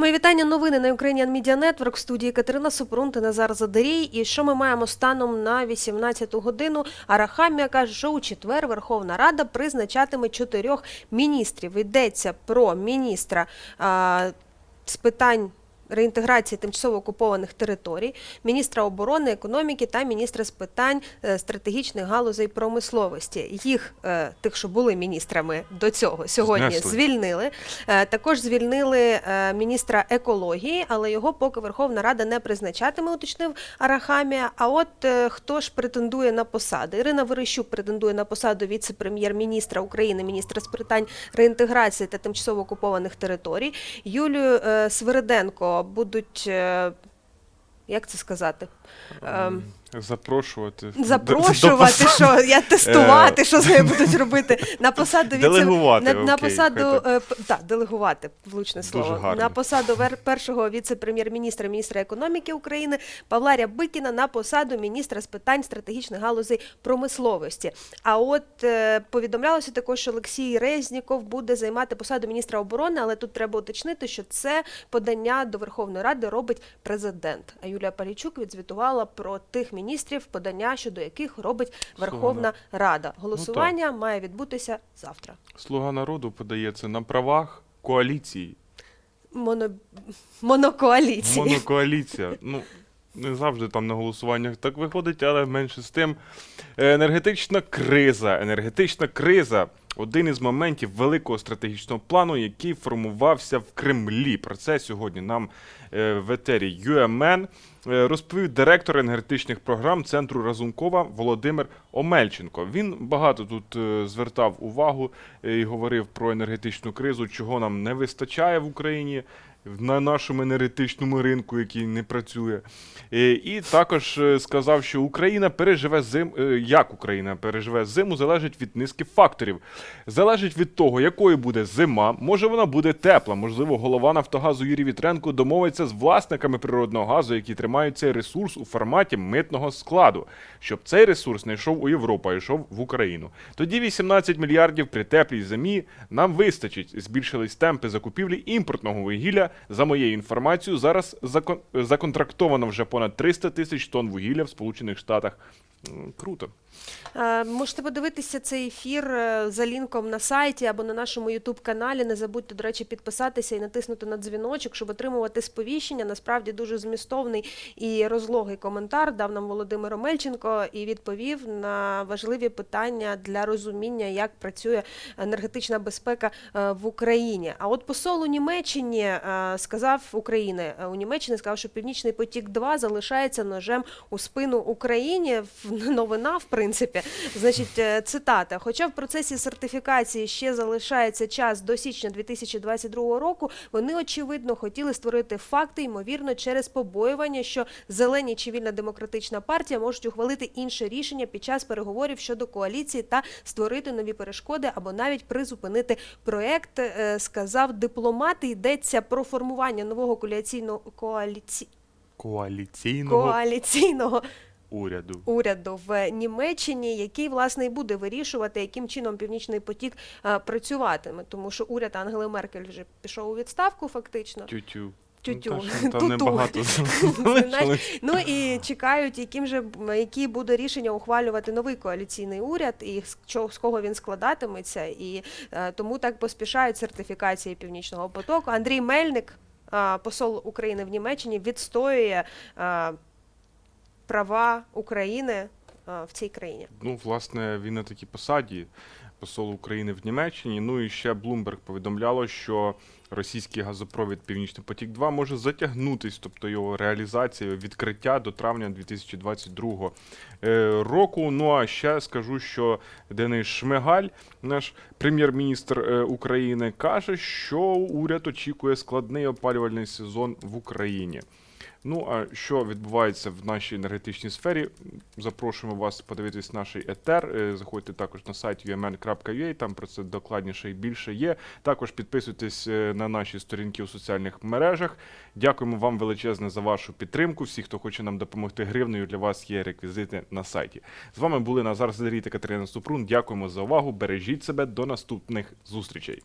Мої вітання. Новини на Ukrainian Media Network. В студії Катерина Супрун та Назар Задарій. І що ми маємо станом на 18-ту годину? Арахамія каже, що у четвер Верховна Рада призначатиме чотирьох міністрів. Йдеться про міністра а, з питань. Реінтеграції тимчасово окупованих територій, міністра оборони, економіки та міністра з питань е, стратегічних галузей промисловості. Їх е, тих, що були міністрами до цього, сьогодні Знесли. звільнили. Е, Також звільнили міністра екології, але його поки Верховна Рада не призначатиме, уточнив Арахамія. А от хто ж претендує на посади? Ірина Верещук претендує на посаду віце-прем'єр-міністра України, міністра з питань реінтеграції та тимчасово окупованих територій. Юлію Свириденко будуть. е, Як це сказати? Запрошувати. Запрошувати, До- що я тестувати, що з нею будуть робити на посаду віце... Делегувати, на, на окей, посаду е, та, делегувати влучне слово гарно. на посаду вер... першого віце-прем'єр-міністра міністра економіки України Павла Рябикіна на посаду міністра з питань стратегічних галузей промисловості. А от е, повідомлялося також, що Олексій Резніков буде займати посаду міністра оборони, але тут треба уточнити, що це подання до Верховної Ради робить президент. А Юлія Палійчук відзвітувала про тих міністрів, подання щодо яких робить Верховна Рада. Голосування має відбутися завтра. Слуга народу подається на правах коаліції. Моно... Монокоаліції. Монокоаліція. Ну, не завжди там на голосуваннях так виходить, але менше з тим. Енергетична криза. Енергетична криза. Один із моментів великого стратегічного плану, який формувався в Кремлі. Про це сьогодні нам е, в етері UMN е, розповів директор енергетичних програм центру Разумкова Володимир Омельченко. Він багато тут е, звертав увагу і говорив про енергетичну кризу, чого нам не вистачає в Україні на нашому енергетичному ринку, який не працює. І також сказав, що Україна переживе зим, як Україна переживе зиму, залежить від низки факторів. Залежить від того, якою буде зима. Може вона буде тепла. Можливо, голова Нафтогазу Юрій Вітренко домовиться з власниками природного газу, які тримають цей ресурс у форматі митного складу, щоб цей ресурс не йшов у Європу, а йшов в Україну. Тоді 18 мільярдів при теплій зимі нам вистачить. Збільшились темпи закупівлі імпортного вугілля. За моєю інформацією, зараз закон- законтрактовано вже понад 300 тисяч тонн вугілля в Сполучених Штатах. Круто. Е, Можете подивитися цей ефір е, за лінком на сайті або на нашому Ютуб каналі. Не забудьте, до речі, підписатися і натиснути на дзвіночок, щоб отримувати сповіщення. Насправді дуже змістовний і розлогий коментар дав нам Володимир Омельченко і відповів на важливі питання для розуміння, як працює енергетична безпека е, в Україні. А от посол у Німеччині сказав України у Німеччині сказав, що Північний потік 2 залишається ножем у спину Україні. В- Новина, в принципі, значить, е, цитата. Хоча в процесі сертифікації ще залишається час до січня 2022 року, вони очевидно хотіли створити факти, ймовірно, через побоювання, що зелені чи вільна демократична партія можуть ухвалити інше рішення під час переговорів щодо коаліції та створити нові перешкоди або навіть призупинити проект. е, Сказав дипломат. Йдеться про формування нового коаліційного коаліці... Коаліційного коаліційного уряду. уряду в Німеччині, який власне і буде вирішувати, яким чином північний потік е, працюватиме, тому що уряд Ангели Меркель вже пішов у відставку, фактично. Тютю. Тютю. Ну, та що, там небагато Ну і чекають, яким же які буде рішення ухвалювати новий коаліційний уряд, і з чого з кого він складатиметься, і е, тому так поспішають сертифікації північного потоку. Андрій Мельник, е, посол України в Німеччині, відстоює е, права України е, в цій країні. Ну, власне, він на такій посаді, посол України в Німеччині. Ну і ще Bloomberg повідомляло, що російський газопровід Північний потік 2 може затягнутись, тобто його реалізація, відкриття до травня 2022 е, року. Ну а ще скажу, що Денис Шмигаль, наш прем'єр-міністр е, України, каже, що уряд очікує складний опалювальний сезон в Україні. Ну а що відбувається в нашій енергетичній сфері? Запрошуємо вас подивитись наш етер. Е, Заходьте також на сайт umn.ua, там про це докладніше і більше є. Також підписуйтесь е, на наші сторінки у соціальних мережах. Дякуємо вам величезне за вашу підтримку. Всі, хто хоче нам допомогти гривнею, для вас є реквізити на сайті. З вами були Назар Задарій та Катерина Супрун. Дякуємо за увагу. Бережіть себе до наступних зустрічей.